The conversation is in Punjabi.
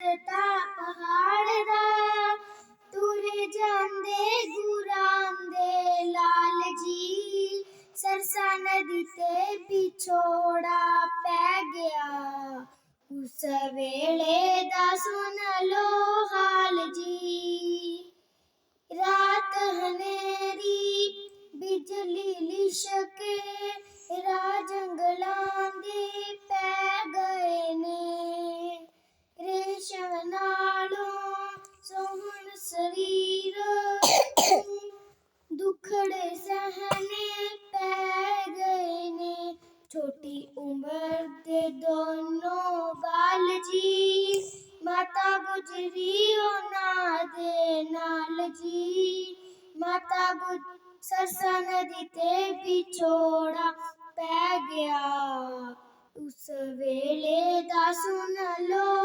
ਤਾ ਪਹਾੜ ਦਾ, ਤੁਰੇ ਜਾਂਦੇ ਗੁਰਾਂ ਦੇ ਲਾਲ ਜੀ ਸਰਸਾ ਨਦੀ ਤੇ ਵਿਛੋੜਾ ਪੈ ਗਿਆ। ਉਸ ਵੇਲੇ ਦਾ ਦੁਖੜੇ ਸਹਨੇ ਪੈ ਗਏ ਨੇ। ਛੋਟੀ ਉਮਰ ਦੇ ਦੋਨੋਂ ਬਾਲ ਜੀ, ਮਾਤਾ ਗੁਜਰੀ ਉਹਨਾਂ ਦੇ ਨਾਲ ਜੀ। ਮਾਤਾ ਗੁਜ, ਸਰਸਾ ਨਦੀ ਤੇ ਵਿਛੋੜਾ ਪੈ ਗਿਆ। ਉਸ ਵੇਲੇ ਦਾ ਸੁਣ ਲੋ